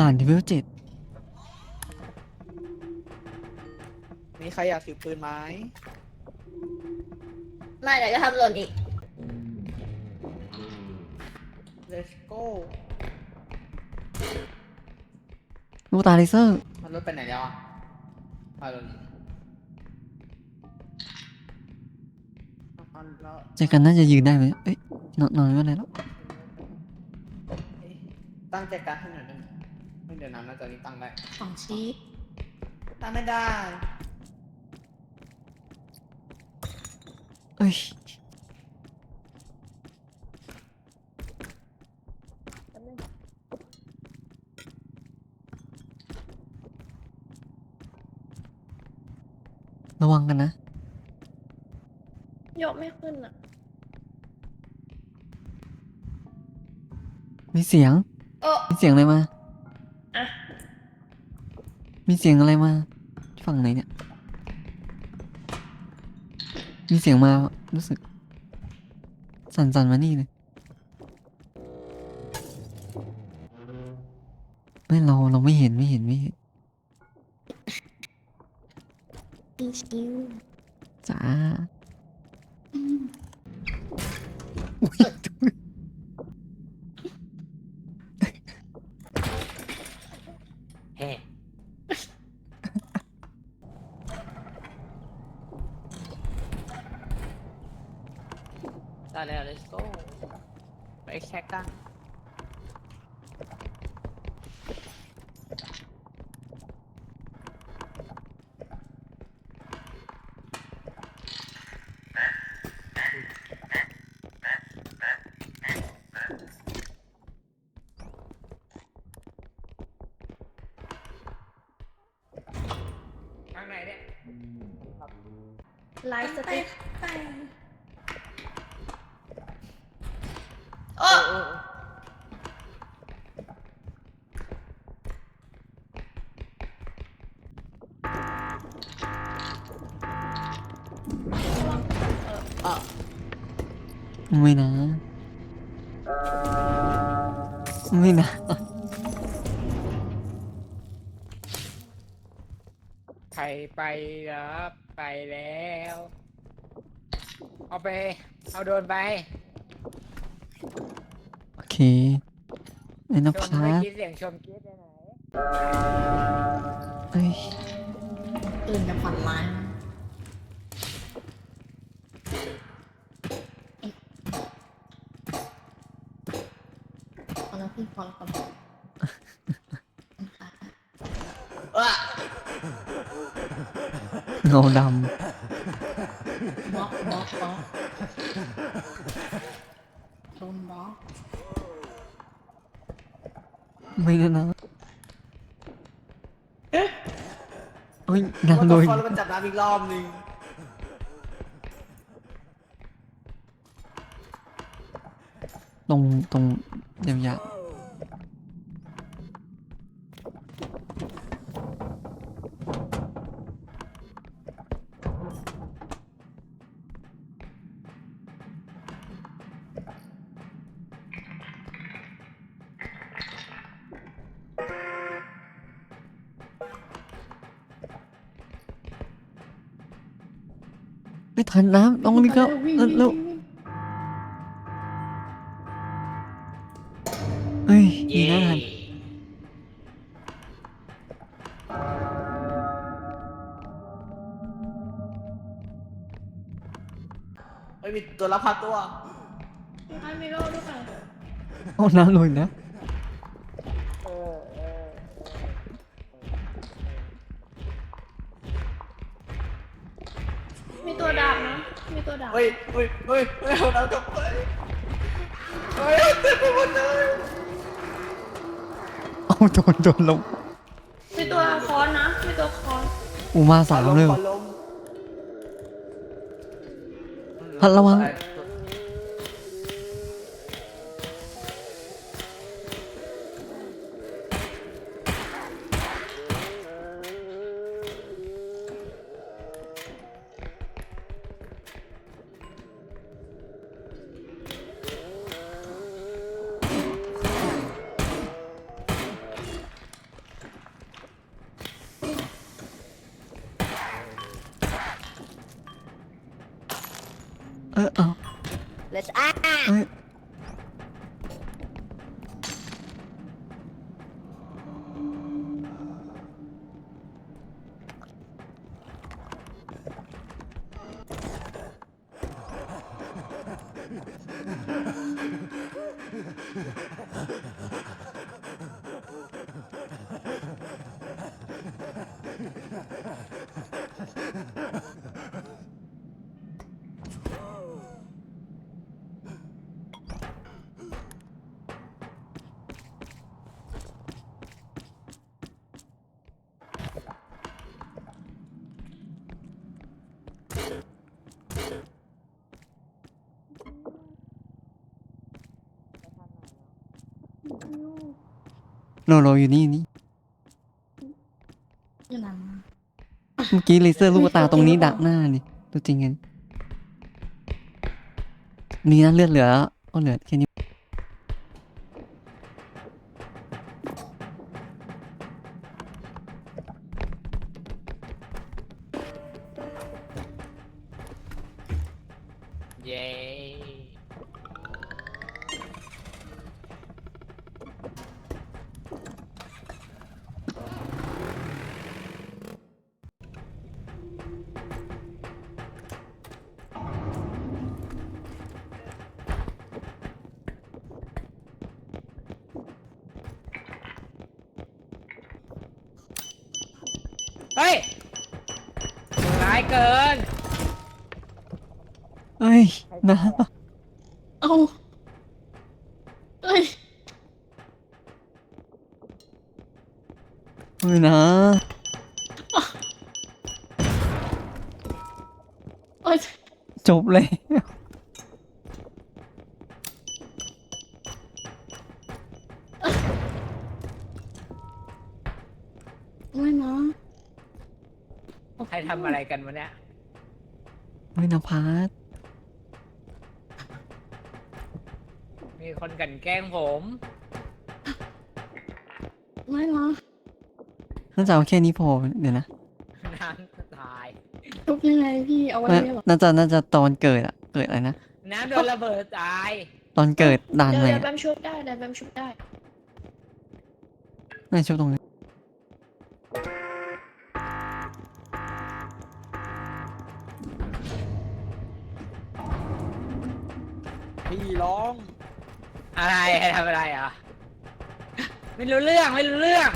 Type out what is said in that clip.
ด่านที่เวลเจ็ดมีใครอยากถือปืนไหมไม่เดี๋ยวจะทำหล่นอีก Let's go ลูกตาเลเซอร์ มันรถไปไหนแล้วอะมาเลยเอาแล้วเจอกันน่าจะยืนได้ไหมเอ้ยนอนนอนไม่ได้แล้วเอ๊ะตั้งใจการให้หน่อยได้ไหม ไม่เดี๋ยวน้ำน่าจะนี้ตั้งได้ของชีสตั้งไม่ได้ เอ้ยระวังกันนะ ยกไม่ขึ้นอะ มีเสียงโอ้มีเสียงอะไรมาอะ มีเสียงอะไรมาฝั่งไหนเนี่ย มีเสียงมารู้สึก สั่นๆมานี่เลยไม่เราเราไม่เห็นไม่เห็นไม่เห็นมีชิวจ้า ได้แล้ว let's go ไปแช็กกันทางไหนเนี่ย ไลฟ์สติ๊ก โอ้ไม่นะ ไม่นะ ใครไปรับไปแล้ว เอาไป เอาโดนไป ไอ้นะชคมรัไม่บคิดเสียงชมคิดไปไหนเอ้ยตื่นจะฝันร้ายนะพอแล้วพี่พอแล้วพอแล้วเงาดบล็อกบล็อกบล็อกโดนบล็อกำ ไม่นะนะเฮ้ยน้ำโดยพอแล้วมันจับน้ำอีกรอบหนึงตรงตรงยาว ไม่ทันน้ำตรงนี้ก็เร็วเร็วเฮ้ยดีนะทันไม่มีตัวรับพาตัวไอ้มีโลด้วยกันเอาน้ำลงนะ มีตัวดาบนะ มีตัวดาบเฮ้ยเฮ้ยเฮ้ยเฮ้ยเอาน้ำกลับไปเฮ้ยเต็มไปหมดเลยเอาโดนโดนลงมีตัวค้อนนะ มีตัวค้อนอูมาสามเลยขว่ะอลมพัดระวัง อเอา let's อะ โลโลอยู่นี่นี่อยู่หนมาเมื่อกี้เลเซอร์ลูกตาตรงนี้ดักหน้านี่ตัวจริงกันนี่นะเลือดเหลือก็เหลือแค่นี้เย้ เฮ้ยร้ายเกิน เอ้ยนะเอาเอ้ยเอ้ยนะเอ้ยจบเลย ใครทำอะไรกันวะเนี่ยเฮ้ยนะพาร์ทมีคนกลันแกล้งผม ไม่นะน่าจะเอาแค่นี้พอเดี๋ยวนะน้ำตาย ทุบยังไงพี่เอาไว้น่าเนี่ยเหรอน่าจะน่าจะตอนเกิดอะเกิดอะไรนะน้ำโดนระเบิดตาย ตอนเกิดด่านเดี๋ยวไหนเดี๋ยวแบอะมชุบได้เดี๋ยวแบมชุบได้น่าจะชุบตรงนี้ ไม่รู้เรื่องไม่รู้เรื่อง